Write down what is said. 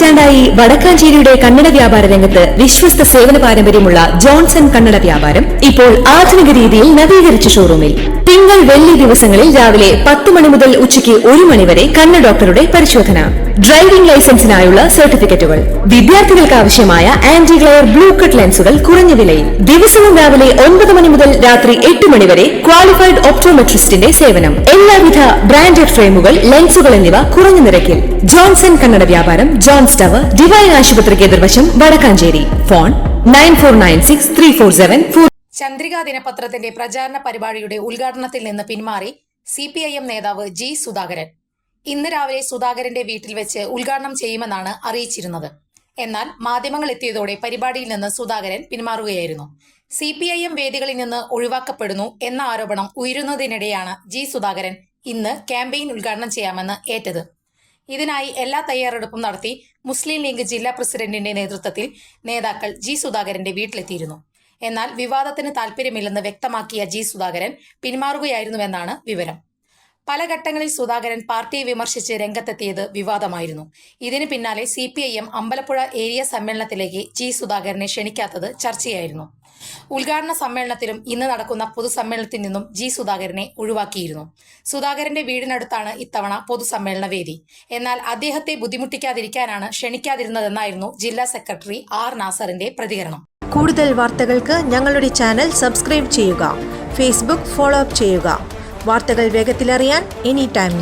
പതിറ്റാണ്ടായി വടക്കാഞ്ചേരിയുടെ കന്നഡ വ്യാപാര രംഗത്ത് വിശ്വസ്ത സേവന പാരമ്പര്യമുള്ള ജോൺസൺ കന്നഡ വ്യാപാരം ഇപ്പോൾ ആധുനിക രീതിയിൽ നവീകരിച്ച ഷോറൂമിൽ. തിങ്കൾ വെള്ളി ദിവസങ്ങളിൽ രാവിലെ പത്ത് മണി മുതൽ ഉച്ചയ്ക്ക് ഒരു മണി വരെ കണ്ണ് ഡോക്ടറുടെ പരിശോധന. ഡ്രൈവിംഗ് ലൈസൻസിനായുള്ള സർട്ടിഫിക്കറ്റുകൾ. വിദ്യാർത്ഥികൾക്ക് ആവശ്യമായ ആന്റി ഗ്ലെയർ ബ്ലൂ കട്ട് ലെൻസുകൾ കുറഞ്ഞ വിലയിൽ. ദിവസവും രാവിലെ ഒൻപത് മണി മുതൽ രാത്രി എട്ട് മണി വരെ ക്വാളിഫൈഡ് ഒപ്റ്റോമെട്രിസ്റ്റിന്റെ സേവനം. എല്ലാവിധ ബ്രാൻഡഡ് ഫ്രെയിമുകൾ ലെൻസുകൾ എന്നിവ കുറഞ്ഞ നിരക്കിൽ. ജോൺസൺ കണ്ണട വ്യാപാരം ജോൺസ് ടവർ ഡിവൈൻ ആശുപത്രിക്ക് എതിർവശം Vadakkanchery. Phone nine four nine six three four seven four Chandrika ദിനപത്രത്തിന്റെ പ്രചാരണ പരിപാടിയുടെ ഉദ്ഘാടനത്തിൽ നിന്ന് പിന്മാറി സി പി ഐ എം നേതാവ് ജി സുധാകരൻ. ഇന്ന് രാവിലെ സുധാകരന്റെ വീട്ടിൽ വെച്ച് ഉദ്ഘാടനം ചെയ്യുമെന്നാണ് അറിയിച്ചിരുന്നത്. എന്നാൽ മാധ്യമങ്ങൾ എത്തിയതോടെ പരിപാടിയിൽ നിന്ന് സുധാകരൻ പിന്മാറുകയായിരുന്നു. സി പി ഐ എം വേദികളിൽ നിന്ന് ഒഴിവാക്കപ്പെടുന്നു എന്ന ആരോപണം ഉയരുന്നതിനിടെയാണ് ജി സുധാകരൻ ഇന്ന് ക്യാമ്പയിൻ ഉദ്ഘാടനം ചെയ്യാമെന്ന് ഏറ്റത്. ഇതിനായി എല്ലാ തയ്യാറെടുപ്പും നടത്തി മുസ്ലിം ലീഗ് ജില്ലാ പ്രസിഡന്റിന്റെ നേതൃത്വത്തിൽ നേതാക്കൾ ജി സുധാകരന്റെ വീട്ടിലെത്തിയിരുന്നു. എന്നാൽ വിവാദത്തിന് താൽപ്പര്യമില്ലെന്ന് വ്യക്തമാക്കിയ ജി സുധാകരൻ പിന്മാറുകയായിരുന്നുവെന്നാണ് വിവരം. പല ഘട്ടങ്ങളിൽ സുധാകരൻ പാർട്ടിയെ വിമർശിച്ച് രംഗത്തെത്തിയത് വിവാദമായിരുന്നു. ഇതിന് പിന്നാലെ C P I M Ambalappuzha area സമ്മേളനത്തിലേക്ക് G സുധാകരനെ ക്ഷണിക്കാത്തത് ചർച്ചയായിരുന്നു. ഉദ്ഘാടന സമ്മേളനത്തിലും ഇന്ന് നടക്കുന്ന പൊതുസമ്മേളനത്തിൽ നിന്നും ജി സുധാകരനെ ഒഴിവാക്കിയിരുന്നു. സുധാകരന്റെ വീടിനടുത്താണ് ഇത്തവണ പൊതുസമ്മേളന വേദി. എന്നാൽ അദ്ദേഹത്തെ ബുദ്ധിമുട്ടിക്കാതിരിക്കാനാണ് ക്ഷണിക്കാതിരുന്നതെന്നായിരുന്നു ജില്ലാ സെക്രട്ടറി ആർ നാസറിന്റെ പ്രതികരണം. കൂടുതൽ വാർത്തകൾക്ക് ഞങ്ങളുടെ ചാനൽ സബ്സ്ക്രൈബ് ചെയ്യുക. ഫേസ്ബുക്ക് ഫോളോ അപ്പ് ചെയ്യുക. വാർത്തകൾ വേഗത്തിലറിയാൻ എനി ടൈം